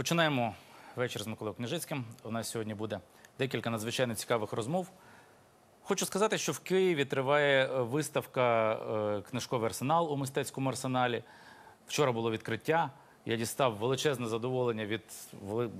Починаємо вечір з Миколою Княжицьким. У нас сьогодні буде декілька надзвичайно цікавих розмов. Хочу сказати, що в Києві триває е, виставка е, Книжковий арсенал у мистецькому арсеналі. Вчора було відкриття. Я дістав величезне задоволення від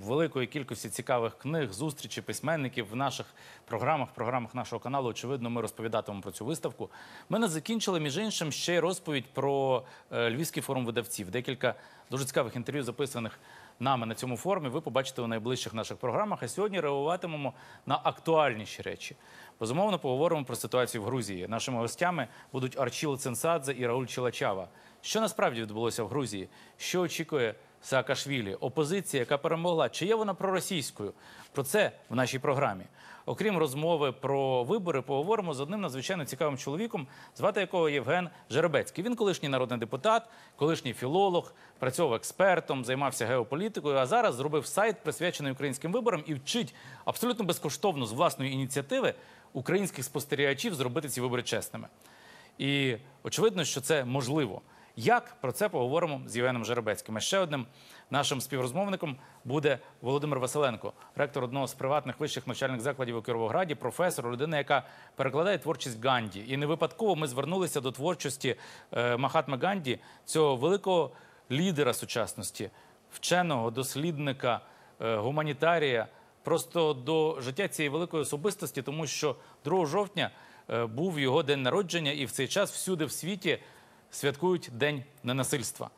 великої кількості цікавих книг, зустрічей, письменників в наших програмах, програмах нашого каналу. Очевидно, ми розповідатимемо про цю виставку. Ми не закінчили, між іншим, ще й розповідь про е, Львівський форум видавців. Декілька дуже цікавих інтерв'ю, записаних нами на цьому форумі. Ви побачите у найближчих наших програмах. А сьогодні реагуватимемо на актуальніші речі. Безумовно, поговоримо про ситуацію в Грузії. Нашими гостями будуть Арчіл Цинсадзе і Рауль Чилачава. Що насправді відбулося в Грузії? Що очікує Саакашвілі? Опозиція, яка перемогла, чи є вона проросійською? Про це в нашій програмі. Окрім розмови про вибори, поговоримо з одним надзвичайно цікавим чоловіком, звати якого Євген Жеребецький. Він колишній народний депутат, колишній філолог, працював експертом, займався геополітикою. А зараз зробив сайт, присвячений українським виборам, і вчить абсолютно безкоштовно з власної ініціативи українських спостерігачів зробити ці вибори чесними. І очевидно, що це можливо. Як про це поговоримо з Євгеном Жеребецьким? Ще одним нашим співрозмовником буде Володимир Василенко, ректор одного з приватних вищих навчальних закладів у Кіровограді, професор, людина, яка перекладає творчість Ганді. І не випадково ми звернулися до творчості е, Махатми Ганді, цього великого лідера сучасності, вченого, дослідника, е, гуманітарія, просто до життя цієї великої особистості, тому що 2 жовтня е, був його день народження, і в цей час всюди в світі святкують День ненасильства.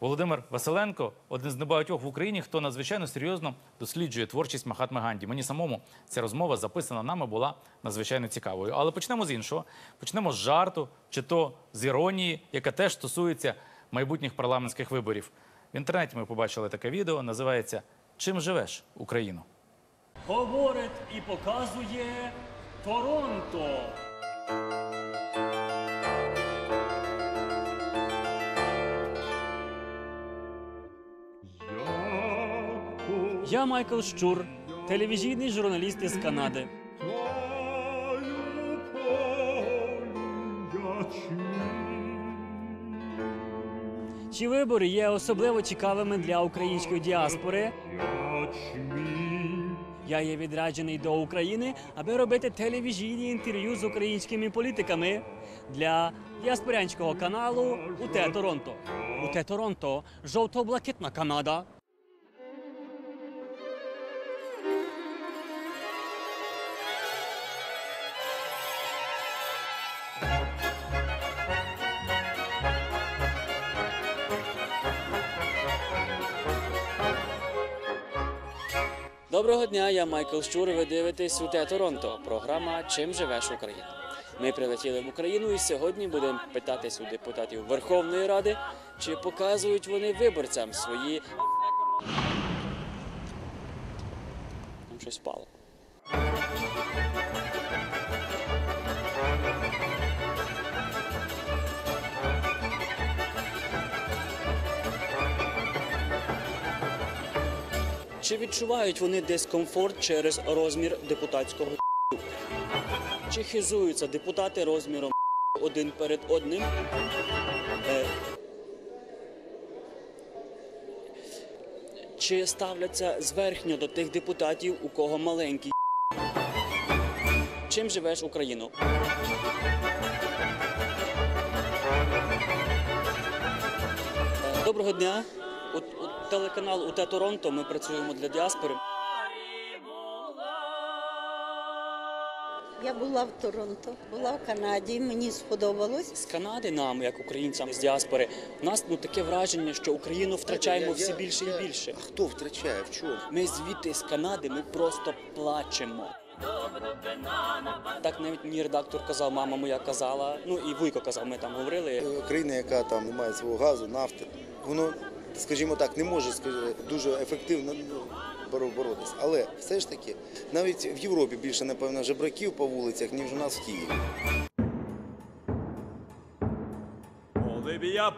Володимир Василенко один з небагатьох в Україні, хто надзвичайно серйозно досліджує творчість Махатми Ганді. Мені самому ця розмова записана нами була надзвичайно цікавою. Але почнемо з іншого. Почнемо з жарту чи то з іронії, яка теж стосується майбутніх парламентських виборів. В інтернеті ми побачили таке відео. Називається Чим живеш Україну? говорить і показує Торонто. Я Майкл Щур, телевізійний журналіст із Канади. Ці вибори є особливо цікавими для української діаспори. Я є відряджений до України, аби робити телевізійні інтерв'ю з українськими політиками для діаспорянського каналу УТ Торонто. УТ Торонто жовто-блакитна Канада. Доброго дня, я Майкл Щур. Ви дивитесь УТ Торонто. Програма Чим живеш Україна. Ми прилетіли в Україну і сьогодні будемо питатись у депутатів Верховної Ради, чи показують вони виборцям свої. Там щось впало. Чи відчувають вони дискомфорт через розмір депутатського Чи хизуються депутати розміром один перед одним? Е, Чи ставляться зверхньо до тих депутатів, у кого маленький Чим живеш Україну? Доброго дня. Телеканал УТ Торонто ми працюємо для діаспори. Я була в Торонто, була в Канаді, мені сподобалось. З Канади нам, як українцям з діаспори, у нас ну таке враження, що Україну втрачаємо все більше і більше. А хто втрачає? В чому? Ми звідти з Канади, ми просто плачемо. Так навіть мені редактор казав, мама моя казала, ну і Вуйко казав, ми там говорили. Е, Країна, яка там не має свого газу, нафти, воно, скажімо так, не може дуже ефективно боротися. Але все ж таки, навіть в Європі більше, напевно, жебраків по вулицях, ніж у нас в Києві.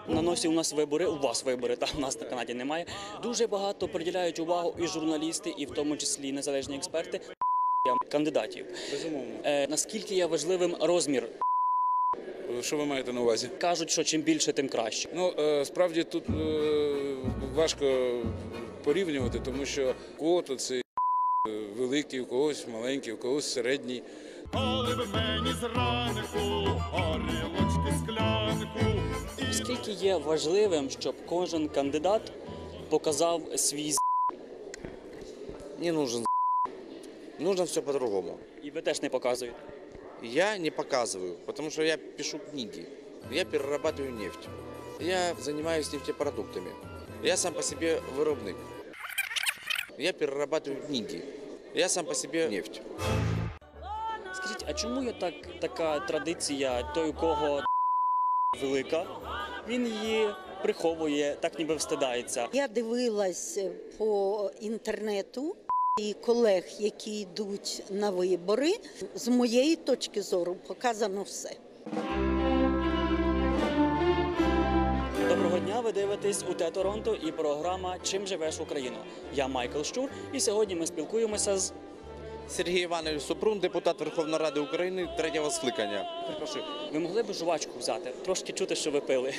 На носі у нас вибори, у вас вибори, там у нас на Канаді немає. Дуже багато приділяють увагу і журналісти, і в тому числі і незалежні експерти кандидатів. Безумовно. Е, наскільки є важливим розмір? Що ви маєте на увазі? Кажуть, що чим більше, тим краще. Ну е, справді тут е, важко порівнювати, тому що кого-то це великий, у когось маленький, у когось середній. Але в мені зранку горілочки склянку. Скільки є важливим, щоб кожен кандидат показав свій з***, Не нужен Нужно все по-другому. і ви теж не показуєте Я не показываю, потому что я пишу книги. Я перерабатываю нефть. Я занимаюсь нефтепродуктами. Я сам по себе вырубник. Я перерабатываю книги. Я сам по себе нефть. Скажіть, а чому є так, така традиція, той, у кого велика, він її приховує, так ніби встидається. Я дивилась по інтернету і колег, які йдуть на вибори. З моєї точки зору показано все. Доброго дня, ви дивитесь у Те Торонто і програма Чим живеш Україну. Я Майкл Щур, і сьогодні ми спілкуємося з Сергій Іванович Супрун, депутат Верховної Ради України третього скликання. Перепрошую, ви могли б жувачку взяти? Трошки чути, що ви пили.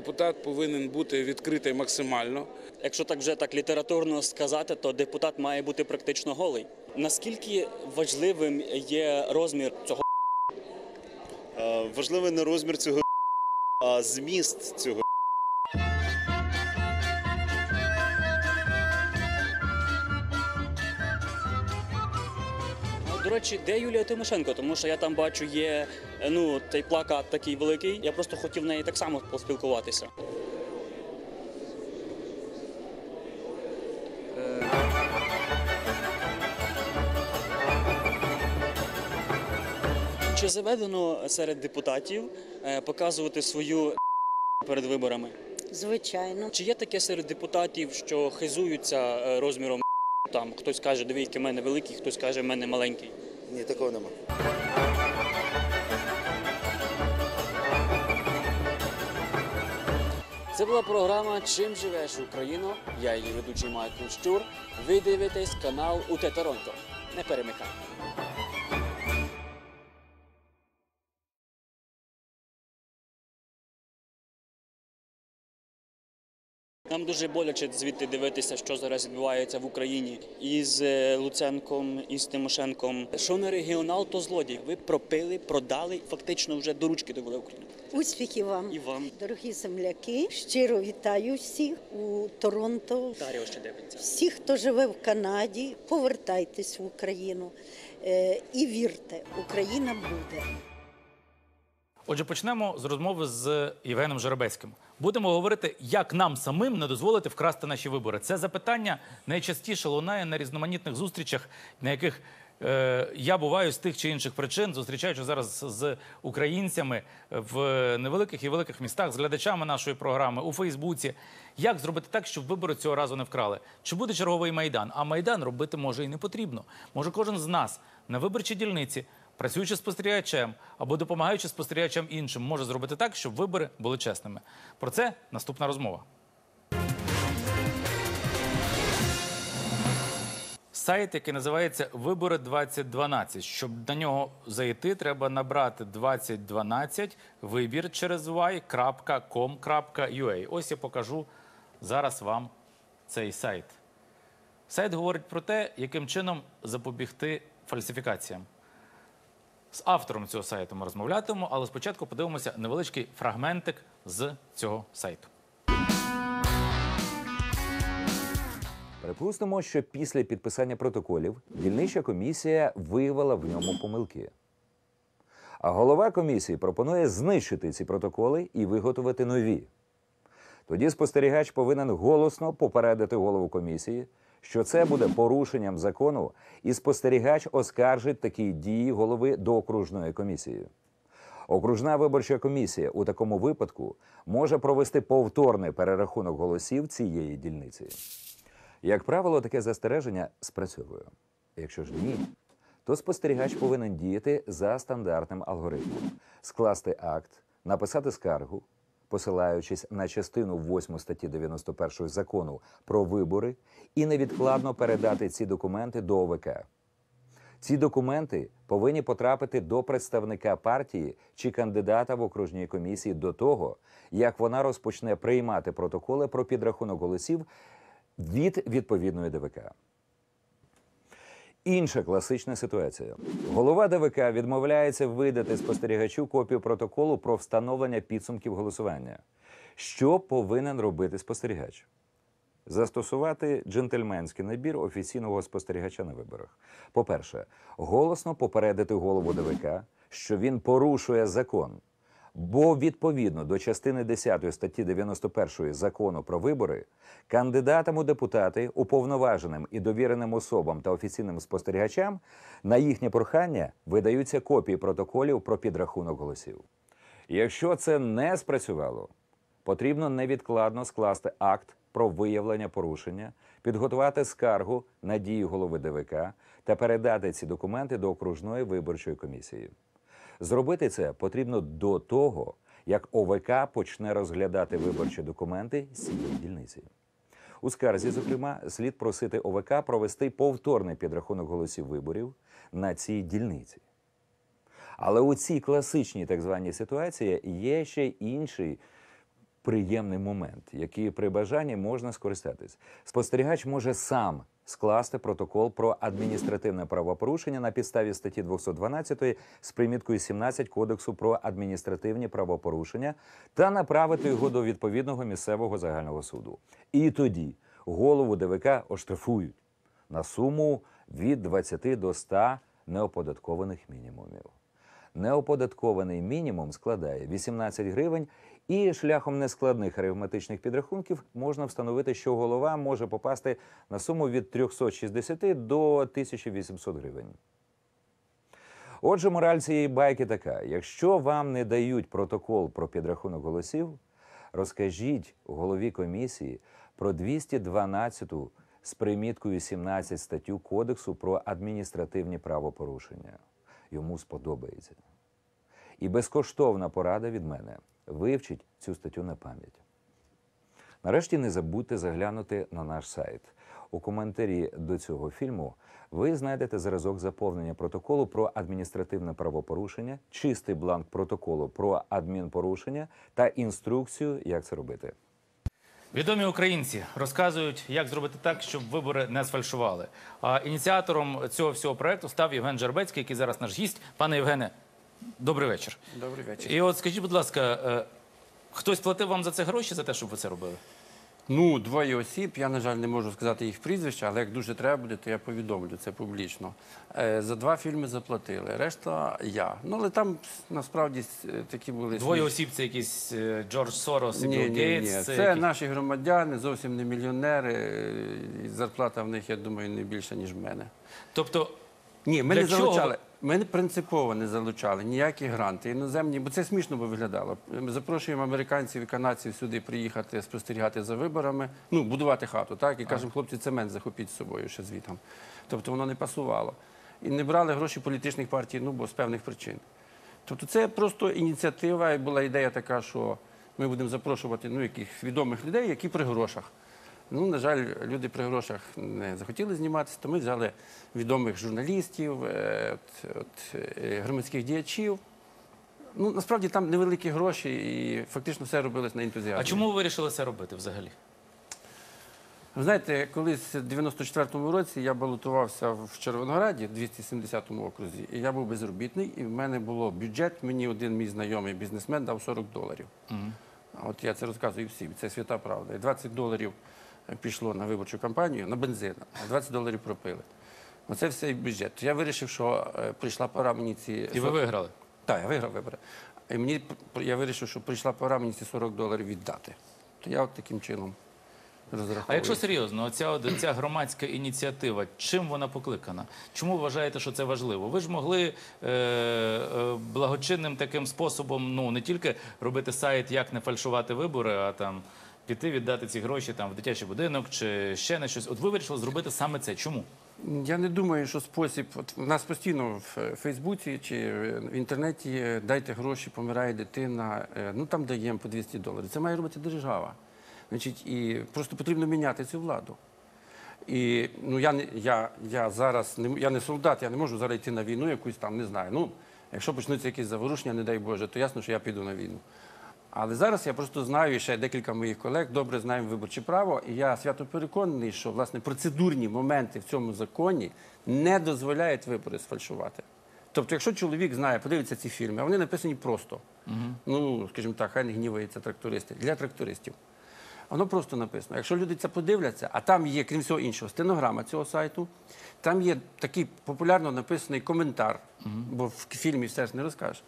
Депутат повинен бути відкритий максимально. Якщо так вже так літературно сказати, то депутат має бути практично голий. Наскільки важливим є розмір цього? Е, Важливий не розмір цього, а зміст цього. Речі, де Юлія Тимошенко? Тому що я там бачу, є е, ну цей плакат такий великий. Я просто хотів в неї так само поспілкуватися. Чи заведено серед депутатів е, показувати свою перед виборами? Звичайно, Чи є таке серед депутатів, що хизуються е, розміром там? Хтось каже, дивіться, в мене великий, хтось каже, в мене маленький. Ні, такого нема. Це була програма Чим живеш Україно? Я її ведучий Майкл Щур. Ви дивитесь канал УТ Торонто. Не перемикайте. Дуже боляче звідти дивитися, що зараз відбувається в Україні із е, Луценком, із Тимошенком. Що не регіонал, то злодій. Ви пропили, продали, фактично вже до ручки довели Україну. успіхів вам. І вам Дорогі земляки, щиро вітаю всіх у Торонто. Даріо ще дивиться. Всі, хто живе в Канаді, повертайтесь в Україну Е, і вірте, Україна буде. Отже, почнемо з розмови з Євгеном Жеребецьким. Будемо говорити, як нам самим не дозволити вкрасти наші вибори. Це запитання найчастіше лунає на різноманітних зустрічах, на яких е, я буваю з тих чи інших причин, зустрічаючи зараз з українцями в невеликих і великих містах, з глядачами нашої програми у Фейсбуці. Як зробити так, щоб вибори цього разу не вкрали? Чи буде черговий майдан? А майдан робити може і не потрібно. Може, кожен з нас на виборчій дільниці працюючи спостерігачем або допомагаючи спостерігачам іншим, може зробити так, щоб вибори були чесними. Про це наступна розмова. Сайт, який називається Вибори 2012. Щоб на нього зайти, треба набрати 2012 вибір через y.com.ua. Ось я покажу зараз вам цей сайт. Сайт говорить про те, яким чином запобігти фальсифікаціям. З автором цього сайту ми розмовлятимемо, але спочатку подивимося невеличкий фрагментик з цього сайту. Припустимо, що після підписання протоколів дільнича комісія виявила в ньому помилки. А голова комісії пропонує знищити ці протоколи і виготовити нові. Тоді спостерігач повинен голосно попередити голову комісії, що це буде порушенням закону, і спостерігач оскаржить такі дії голови до окружної комісії. Окружна виборча комісія у такому випадку може провести повторний перерахунок голосів цієї дільниці. Як правило, таке застереження спрацьовує. Якщо ж ні, то спостерігач повинен діяти за стандартним алгоритмом: скласти акт, написати скаргу, посилаючись на частину 8 статті 91 закону про вибори, і невідкладно передати ці документи до ОВК. Ці документи повинні потрапити до представника партії чи кандидата в окружній комісії до того, як вона розпочне приймати протоколи про підрахунок голосів від відповідної ДВК. Інша класична ситуація. Голова ДВК відмовляється видати спостерігачу копію протоколу про встановлення підсумків голосування. Що повинен робити спостерігач? Застосувати джентльменський набір офіційного спостерігача на виборах. По-перше, голосно попередити голову ДВК, що він порушує закон. Бо відповідно до частини 10 статті 91 закону про вибори, кандидатам у депутати, уповноваженим і довіреним особам та офіційним спостерігачам на їхнє прохання видаються копії протоколів про підрахунок голосів. Якщо це не спрацювало, потрібно невідкладно скласти акт про виявлення порушення, підготувати скаргу на дії голови ДВК та передати ці документи до окружної виборчої комісії. Зробити це потрібно до того, як ОВК почне розглядати виборчі документи з цієї дільниці. У скарзі, зокрема, слід просити ОВК провести повторний підрахунок голосів виборів на цій дільниці. Але у цій класичній так званій ситуації є ще інший приємний момент, який при бажанні можна скористатись. Спостерігач може сам скласти протокол про адміністративне правопорушення на підставі статті 212 з приміткою 17 Кодексу про адміністративні правопорушення та направити його до відповідного місцевого загального суду. І тоді голову ДВК оштрафують на суму від 20 до 100 неоподаткованих мінімумів. Неоподаткований мінімум складає 18 гривень, і шляхом нескладних арифметичних підрахунків можна встановити, що голова може попасти на суму від 360 до 1800 гривень. Отже, мораль цієї байки така: якщо вам не дають протокол про підрахунок голосів, розкажіть голові комісії про 212 з приміткою 17 статтю Кодексу про адміністративні правопорушення. Йому сподобається. І безкоштовна порада від мене вивчіть цю статтю на пам'ять. Нарешті не забудьте заглянути на наш сайт. У коментарі до цього фільму ви знайдете зразок заповнення протоколу про адміністративне правопорушення, чистий бланк протоколу про адмінпорушення та інструкцію, як це робити. Відомі українці розказують, як зробити так, щоб вибори не сфальшували. А ініціатором цього всього проекту став Євген Жербецький, який зараз наш гість. Пане Євгене, добрий вечір. Добрий вечір. І от скажіть, будь ласка, е, хтось платив вам за це гроші за те, щоб ви це робили? Ну, двоє осіб. Я, на жаль, не можу сказати їх прізвища, але як дуже треба буде, то я повідомлю це публічно. Е, За два фільми заплатили. Решта я. Ну, але там насправді е, такі були Двоє осіб це якийсь е, Джордж Сорос і Ні, Білл ні, ні. Гейтс. Це, якісь- наші громадяни, зовсім не мільйонери. зарплата в них, я думаю, не більша, ніж в мене. Тобто, Ні, ми Для не чого залучали. Ми принципово не залучали ніякі гранти іноземні, бо це смішно би виглядало. Ми запрошуємо американців і канадців сюди приїхати спостерігати за виборами, ну будувати хату, так і кажемо, хлопці, цемент захопіть з собою ще звітом. Тобто воно не пасувало. І не брали гроші політичних партій, ну бо з певних причин. Тобто це просто ініціатива, і була ідея така, що ми будемо запрошувати ну, яких відомих людей, які при грошах. Ну, на жаль, люди при грошах не захотіли зніматися, то ми взяли відомих журналістів, е, от, от, е, громадських діячів. Ну, насправді там невеликі гроші, і фактично все робилось на ентузіазмі. а чому ви вирішили це робити взагалі? Ви знаєте, колись в 94-му році я балотувався в Червонограді, в 270-му окрузі, і я був безробітний, і в мене було бюджет, мені один мій знайомий бізнесмен дав 40 доларів. А От я це розказую всім, це свята правда. І 20 доларів пішло на виборчу кампанію, на бензин, а 20 доларів пропили. Оце все бюджет. Я вирішив, що прийшла пора мені ці... І ви виграли. Так, я виграв вибори. І мені я вирішив, що прийшла пора мені ці 40 доларів віддати. То я от таким чином розраховую. А якщо серйозно, оця, ця громадська ініціатива, чим вона покликана? Чому вважаєте, що це важливо? Ви ж могли е, е, благочинним таким способом ну не тільки робити сайт, як не фальшувати вибори, а там піти віддати ці гроші там в дитячий будинок чи ще на щось. От ви вирішили зробити саме це. Чому? Я не думаю, що спосіб. От у нас постійно в Фейсбуці чи в інтернеті е, дайте гроші, помирає дитина. е, Ну там даємо по 200 доларів. Це має робити держава. Значить, і просто потрібно міняти цю владу. І ну я не я, я зараз не я не солдат, я не можу зараз йти на війну, якусь там не знаю. Ну, якщо почнуться якісь заворушення, не дай Боже, то ясно, що я піду на війну. Але зараз я просто знаю, і ще декілька моїх колег добре знаємо виборче право, і я свято переконаний, що власне процедурні моменти в цьому законі не дозволяють вибори сфальшувати. Тобто, якщо чоловік знає, подивиться ці фільми, а вони написані просто. Ну, скажімо так, хай не гніваються трактористи для трактористів. Воно просто написано. Якщо люди це подивляться, а там є, крім всього іншого, стенограма цього сайту, там є такий популярно написаний коментар, бо в фільмі все ж не розкажеш.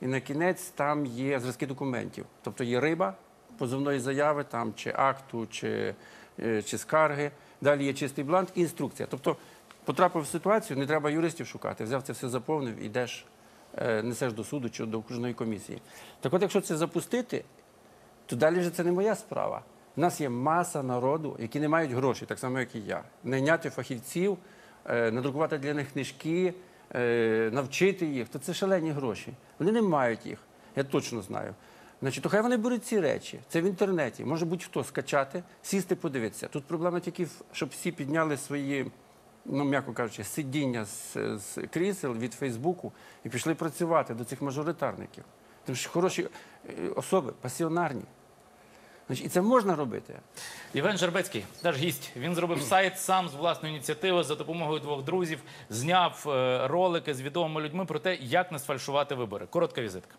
І на кінець там є зразки документів. Тобто є риба позовної заяви, там, чи акту, чи, е, чи скарги. Далі є чистий бланк і інструкція. Тобто потрапив в ситуацію, не треба юристів шукати. Взяв це все заповнив, ідеш, е, несеш до суду чи до окружної комісії. Так от, якщо це запустити, то далі вже це не моя справа. У нас є маса народу, які не мають грошей, так само, як і я. Найняти фахівців, е, надрукувати для них книжки, навчити їх, то це шалені гроші. Вони не мають їх, я точно знаю. Значить, то хай вони беруть ці речі. Це в інтернеті. Може будь-хто скачати, сісти, подивитися. Тут проблема тільки, щоб всі підняли свої, ну, м'яко кажучи, сидіння з, з крісел від Фейсбуку і пішли працювати до цих мажоритарників. Тому що хороші е, особи, пасіонарні. Значить, і це можна робити. Євген Жербецький, наш гість. Він зробив сайт сам з власної ініціативи за допомогою двох друзів, зняв е, ролики з відомими людьми про те, як не сфальшувати вибори. Коротка візитка.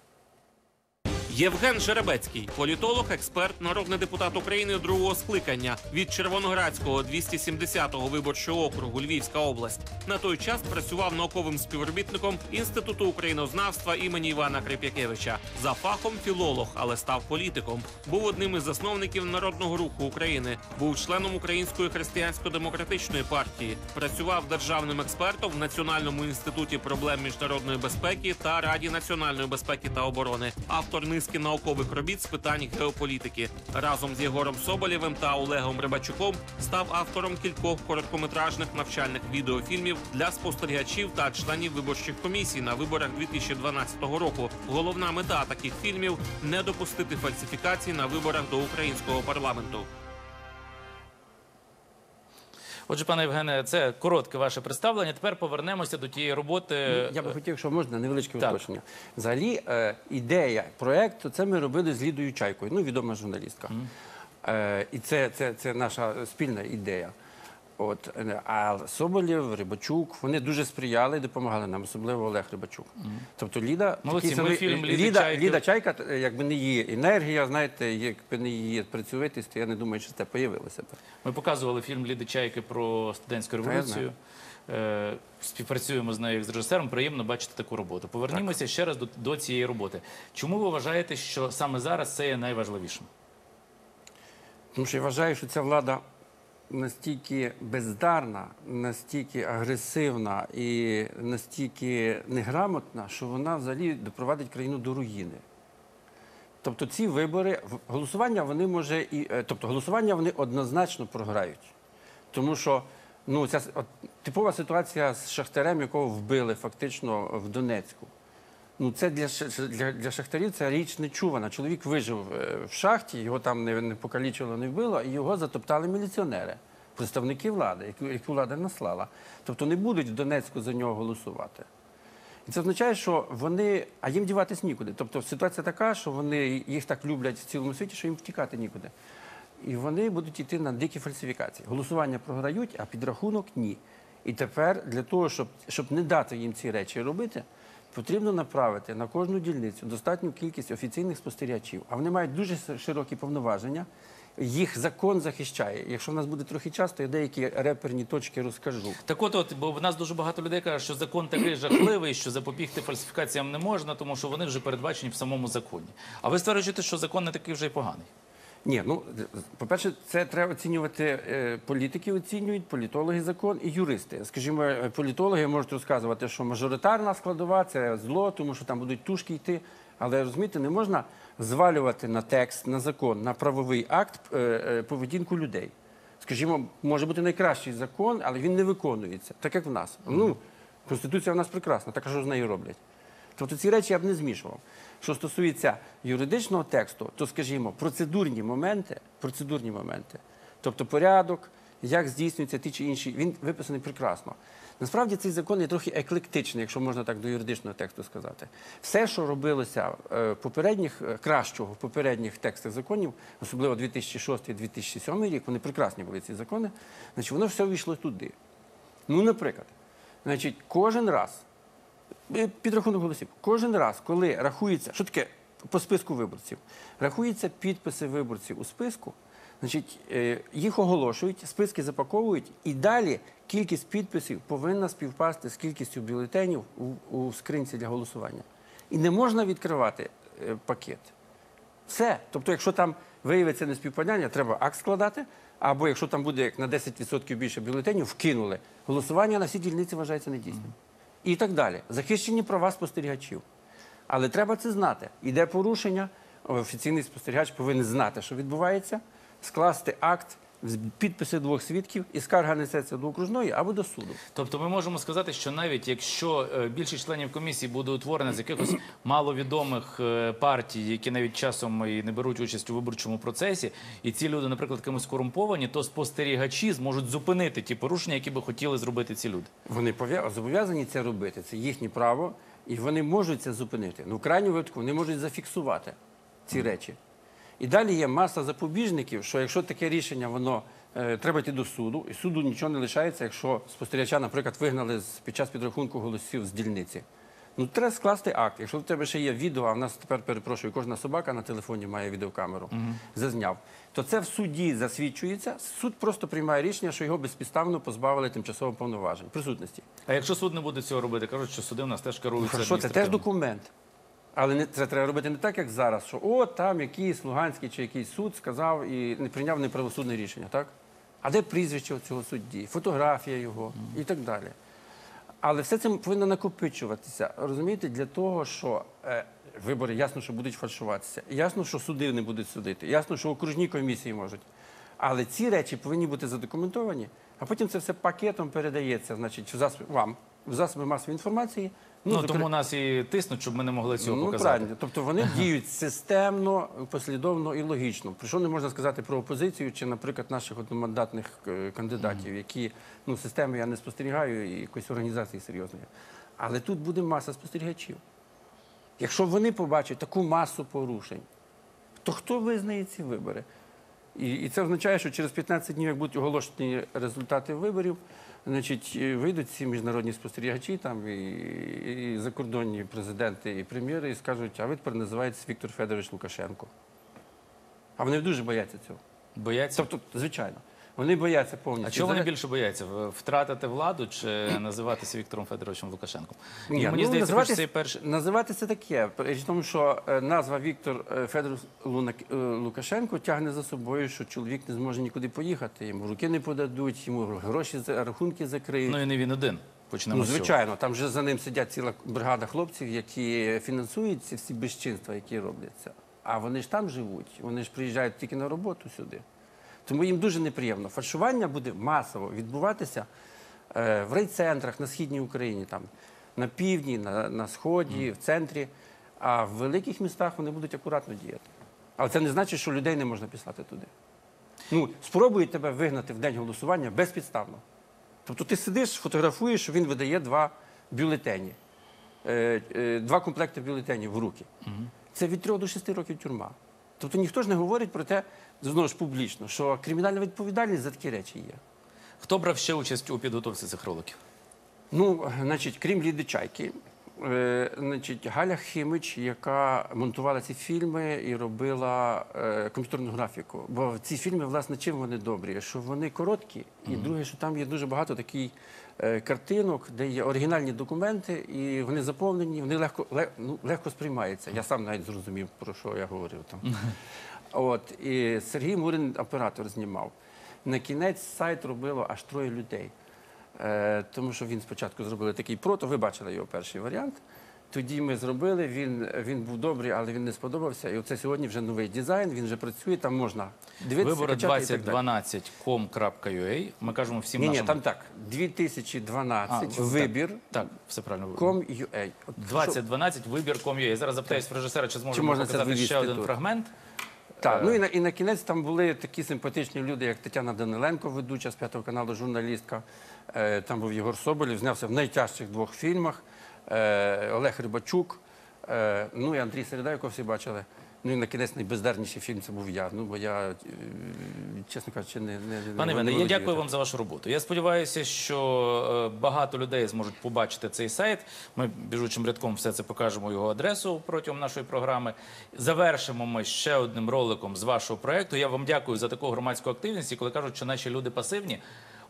Євген Жеребецький, політолог, експерт, народний депутат України другого скликання від Червоноградського 270-го виборчого округу Львівська область. На той час працював науковим співробітником Інституту українознавства імені Івана Крип'якевича. За фахом філолог, але став політиком. Був одним із засновників народного руху України. Був членом Української християнсько-демократичної партії. Працював державним експертом в Національному інституті проблем міжнародної безпеки та Раді національної безпеки та оборони. Автор низки наукових робіт з питань геополітики. Разом з Єгором Соболєвим та Олегом Рибачуком став автором кількох короткометражних навчальних відеофільмів для спостерігачів та членів виборчих комісій на виборах 2012 року. Головна мета таких фільмів не допустити фальсифікацій на виборах до українського парламенту. Отже, пане Євгене, це коротке ваше представлення. Тепер повернемося до тієї роботи. Ну, Я би хотів, якщо можна, невеличке уточнення. Взагалі, е, ідея проєкту це ми робили з Лідою Чайкою, ну, відома журналістка. Е, і це, це, це наша спільна ідея. От, е, а Соболєв, Рибачук, вони дуже сприяли і допомагали нам, особливо Олег Рибачук. Тобто Ліда, Молодці, самий- фільм Ліди Ліда, Чайки- Ліда Чайка, е, якби не її енергія, знаєте, якби не її працьовитість, то я не думаю, що це появилося. Ми показували фільм Ліди Чайки про студентську революцію. Е, Співпрацюємо з нею як з режисером. Приємно бачити таку роботу. Повернімося ще раз до, до цієї роботи. Чому ви вважаєте, що саме зараз це є найважливішим? Тому що я вважаю, що ця влада настільки бездарна, настільки агресивна і настільки неграмотна, що вона взагалі допровадить країну до руїни. Тобто ці вибори, голосування вони може і е, тобто голосування вони однозначно програють. Тому що ну, ця от, типова ситуація з Шахтарем, якого вбили фактично в Донецьку. Ну, це для, для, для шахтарів це річ нечувана. Чоловік вижив е, в шахті, його там не, не покалічило, не вбило, і його затоптали міліціонери, представники влади, яку, яку влада наслала. Тобто не будуть в Донецьку за нього голосувати. І це означає, що вони, а їм діватись нікуди. Тобто ситуація така, що вони їх так люблять в цілому світі, що їм втікати нікуди. І вони будуть йти на дикі фальсифікації. Голосування програють, а підрахунок ні. І тепер для того, щоб, щоб не дати їм ці речі робити, потрібно направити на кожну дільницю достатню кількість офіційних спостерігачів. А вони мають дуже широкі повноваження. Їх закон захищає. Якщо в нас буде трохи часу, то я деякі реперні точки розкажу. Так от, от, бо в нас дуже багато людей каже, що закон такий жахливий, що запобігти фальсифікаціям не можна, тому що вони вже передбачені в самому законі. А ви стверджуєте, що закон не такий вже й поганий. Ні, ну по-перше, це треба оцінювати. е, Політики оцінюють, політологи закон і юристи. Скажімо, е, політологи можуть розказувати, що мажоритарна складова це зло, тому що там будуть тушки йти. Але розумієте, не можна звалювати на текст, на закон, на правовий акт е, поведінку людей. Скажімо, може бути найкращий закон, але він не виконується, так як в нас. Ну, конституція в нас прекрасна, так що з нею роблять? Тобто ці речі я б не змішував. Що стосується юридичного тексту, то, скажімо, процедурні моменти, процедурні моменти, тобто порядок, як здійснюються ті чи інші. Він виписаний прекрасно. Насправді цей закон є трохи еклектичний, якщо можна так до юридичного тексту сказати. Все, що робилося е, попередніх, е, кращого в попередніх текстах законів, особливо 2006-2007 рік, вони прекрасні були ці закони, значить воно все війшло туди. Ну, наприклад, значить, кожен раз, підрахунок голосів, кожен раз, коли рахується, що таке по списку виборців, рахуються підписи виборців у списку, значить, е, їх оголошують, списки запаковують, і далі кількість підписів повинна співпасти з кількістю бюлетенів у, скринці для голосування. І не можна відкривати е, пакет. Все. Тобто, якщо там виявиться неспівпадання, треба акт складати, або якщо там буде як на 10% більше бюлетенів, вкинули. Голосування на всі дільниці вважається недійсним. І так далі. Захищені права спостерігачів. Але треба це знати. Іде порушення, офіційний спостерігач повинен знати, що відбувається, скласти акт, підписи двох свідків, і скарга несеться до окружної або до суду. Тобто ми можемо сказати, що навіть якщо е, більшість членів комісії буде утворена з якихось маловідомих е, партій, які навіть часом і не беруть участь у виборчому процесі, і ці люди, наприклад, кимось корумповані, то спостерігачі зможуть зупинити ті порушення, які би хотіли зробити ці люди. Вони зобов'язані це робити. Це їхнє право, і вони можуть це зупинити. Ну, в крайньому випадку вони можуть зафіксувати ці речі. І далі є маса запобіжників, що якщо таке рішення, воно е, треба йти до суду, і суду нічого не лишається, якщо спостерігача, наприклад, вигнали з, під час підрахунку голосів з дільниці. Ну, треба скласти акт. Якщо в тебе ще є відео, а в нас тепер перепрошую, кожна собака на телефоні має відеокамеру, зазняв, то це в суді засвідчується. Суд просто приймає рішення, що його безпідставно позбавили тимчасово повноважень, присутності. А якщо суд не буде цього робити, кажуть, що суди в нас теж керуються. Хорошо, це теж документ. Але не, це треба робити не так, як зараз, що о, там якийсь Луганський чи якийсь суд сказав і не прийняв неправосудне рішення, так? А де прізвище цього судді, фотографія його і так далі. Але все це повинно накопичуватися, розумієте, для того, що е, вибори ясно, що будуть фальшуватися. Ясно, що суди не будуть судити, ясно, що окружні комісії можуть. Але ці речі повинні бути задокументовані, а потім це все пакетом передається, значить, вам, в засоби масової інформації. Ну, зокрема- тому нас і тиснуть, щоб ми не могли цього ну, показати. правильно. Тобто вони діють системно, послідовно і логічно. Про що не можна сказати про опозицію чи, наприклад, наших одномандатних е, кандидатів, які ну, системи я не спостерігаю і якоїсь організації серйозної. Але тут буде маса спостерігачів. Якщо вони побачать таку масу порушень, то хто визнає ці вибори? І, і це означає, що через 15 днів, як будуть оголошені результати виборів, значить, е, вийдуть ці міжнародні спостерігачі, там і, і закордонні президенти і прем'єри, і скажуть, а ви тепер називаєтесь Віктор Федорович Лукашенко. А вони дуже бояться цього. Бояться. Тобто, звичайно, вони бояться повністю. А чого вони більше бояться? Втратити владу чи називатися Віктором Федоровичем Лукашенком? Ні, мені ну, здається, що це перший. називати це таке. Річ в тому, що е, назва Віктор е, Федорович е, Лукашенко тягне за собою, що чоловік не зможе нікуди поїхати, йому руки не подадуть, йому гроші рахунки закриють. Ну і не він один. Почнемо Ну, звичайно, там вже за ним сидять ціла бригада хлопців, які фінансують ці всі безчинства, які робляться. А вони ж там живуть, вони ж приїжджають тільки на роботу сюди. Тому їм дуже неприємно. Фальшування буде масово відбуватися е, в райцентрах на східній Україні, там, на півдні, на, на сході, в центрі. А в великих містах вони будуть акуратно діяти. Але це не значить, що людей не можна писати туди. Ну, спробують тебе вигнати в день голосування безпідставно. Тобто ти сидиш, фотографуєш, що він видає два бюлетені, е, е, два комплекти бюлетенів в руки. Це від 3 до 6 років тюрма. Тобто ніхто ж не говорить про те, знову ж публічно, що кримінальна відповідальність за такі речі є. Хто брав ще участь у підготовці цих роликів? Ну, значить, крім Ліди Чайки, е, значить, Галя Химич, яка монтувала ці фільми і робила е, комп'ютерну графіку. Бо ці фільми, власне, чим вони добрі? Що вони короткі, і друге, що там є дуже багато таких е, картинок, де є оригінальні документи, і вони заповнені, вони легко, ле- ну, легко сприймаються. Я сам навіть зрозумів, про що я говорив там. От, і Сергій Мурин, оператор, знімав. На кінець сайт робило аж троє людей. Е, тому що він спочатку зробили такий прото, ви бачили його перший варіант. Тоді ми зробили, він, він був добрий, але він не сподобався. І оце сьогодні вже новий дизайн, він вже працює, там можна дивитися. Вибори качати і так 2012.com.ua. Ми кажемо всім Ні, ні, там так. 2012 А, вибір Так, все правильно. com.ua. От що- 2012 вибір.com.ua. Я зараз запитаюсь в режисера, чи зможе Чи нам можна це показати ще один тут? фрагмент. Так, Е, ну і на, і на кінець там були такі симпатичні люди, як Тетяна Даниленко, ведуча з п'ятого каналу, журналістка. Е, там був Єгор Соболєв, знявся в найтяжчих двох фільмах. Е, Олег Рибачук, е, ну і Андрій Середа, якого всі бачили. Ну і на кінець найбездерніший фільм це був я. Ну бо я, е, чесно кажучи, не, не, не Пане не Іване, я дякую вам за вашу роботу. Я сподіваюся, що е, багато людей зможуть побачити цей сайт. Ми біжучим рядком все це покажемо його адресу протягом нашої програми. Завершимо ми ще одним роликом з вашого проекту. Я вам дякую за таку громадську активність. І коли кажуть, що наші люди пасивні.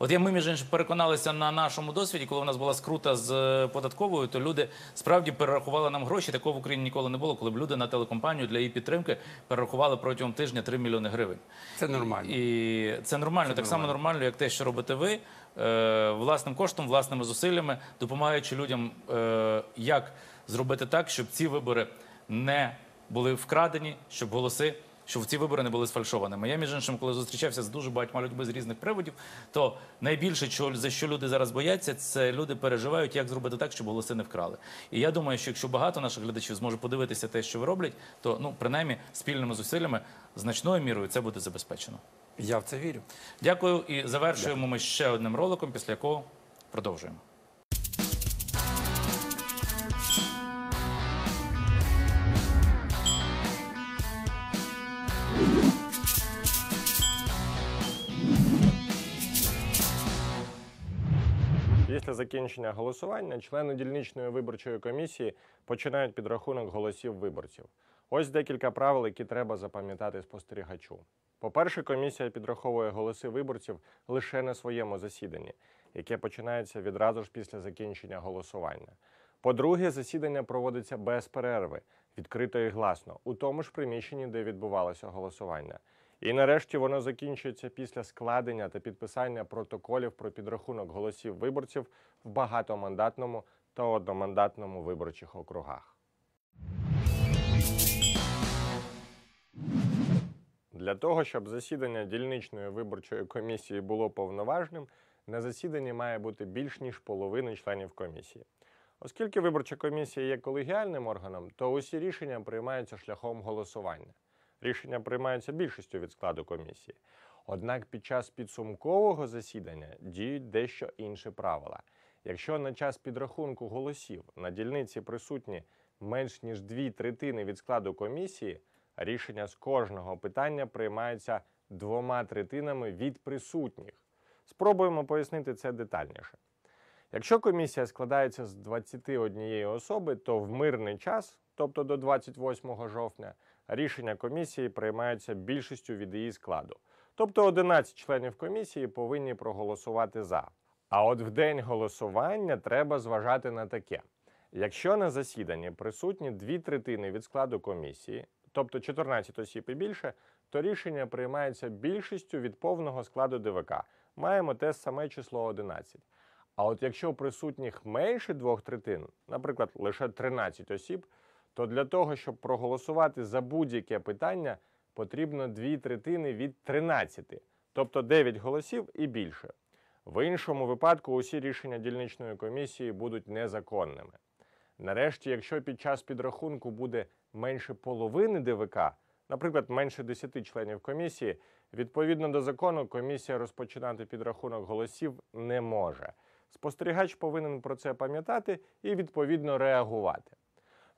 От я ми між іншим переконалися на нашому досвіді, коли у нас була скрута з е, податковою, то люди справді перерахували нам гроші. Такого в Україні ніколи не було, коли б люди на телекомпанію для її підтримки перерахували протягом тижня 3 мільйони гривень. Це нормально. І це нормально, так само нормально, як те, що робите ви е, власним коштом, власними зусиллями, допомагаючи людям, е, як зробити так, щоб ці вибори не були вкрадені, щоб голоси. Щоб ці вибори не були сфальшованими. Я, між іншим, коли зустрічався з дуже багатьма людьми з різних приводів, то найбільше, за що люди зараз бояться, це люди переживають, як зробити так, щоб голоси не вкрали. І я думаю, що якщо багато наших глядачів зможе подивитися те, що ви роблять, то ну принаймні спільними зусиллями значною мірою це буде забезпечено. Я в це вірю. Дякую і завершуємо ми ще одним роликом, після якого продовжуємо. Після закінчення голосування члени дільничної виборчої комісії починають підрахунок голосів виборців. Ось декілька правил, які треба запам'ятати спостерігачу. По-перше, комісія підраховує голоси виборців лише на своєму засіданні, яке починається відразу ж після закінчення голосування. По-друге, засідання проводиться без перерви, відкрито і гласно, у тому ж приміщенні, де відбувалося голосування. І нарешті воно закінчується після складення та підписання протоколів про підрахунок голосів виборців в багатомандатному та одномандатному виборчих округах. Для того, щоб засідання дільничної виборчої комісії було повноважним, на засіданні має бути більш ніж половина членів комісії. Оскільки виборча комісія є колегіальним органом, то усі рішення приймаються шляхом голосування. Рішення приймаються більшістю від складу комісії. Однак під час підсумкового засідання діють дещо інші правила. Якщо на час підрахунку голосів на дільниці присутні менш ніж дві третини від складу комісії, рішення з кожного питання приймаються двома третинами від присутніх. Спробуємо пояснити це детальніше. Якщо комісія складається з 21 особи, то в мирний час, тобто до 28 жовтня, рішення комісії приймаються більшістю від її складу. Тобто 11 членів комісії повинні проголосувати за. А от в день голосування треба зважати на таке: якщо на засіданні присутні дві третини від складу комісії, тобто 14 осіб і більше, то рішення приймається більшістю від повного складу ДВК. Маємо те саме число 11. А от якщо присутніх менше двох третин, наприклад, лише 13 осіб, то для того, щоб проголосувати за будь-яке питання, потрібно дві третини від 13, тобто 9 голосів і більше. В іншому випадку усі рішення дільничної комісії будуть незаконними. Нарешті, якщо під час підрахунку буде менше половини ДВК, наприклад, менше 10 членів комісії, відповідно до закону, комісія розпочинати підрахунок голосів не може. Спостерігач повинен про це пам'ятати і відповідно реагувати.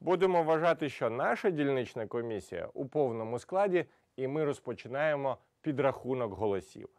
Будемо вважати, що наша дільнична комісія у повному складі, і ми розпочинаємо підрахунок голосів.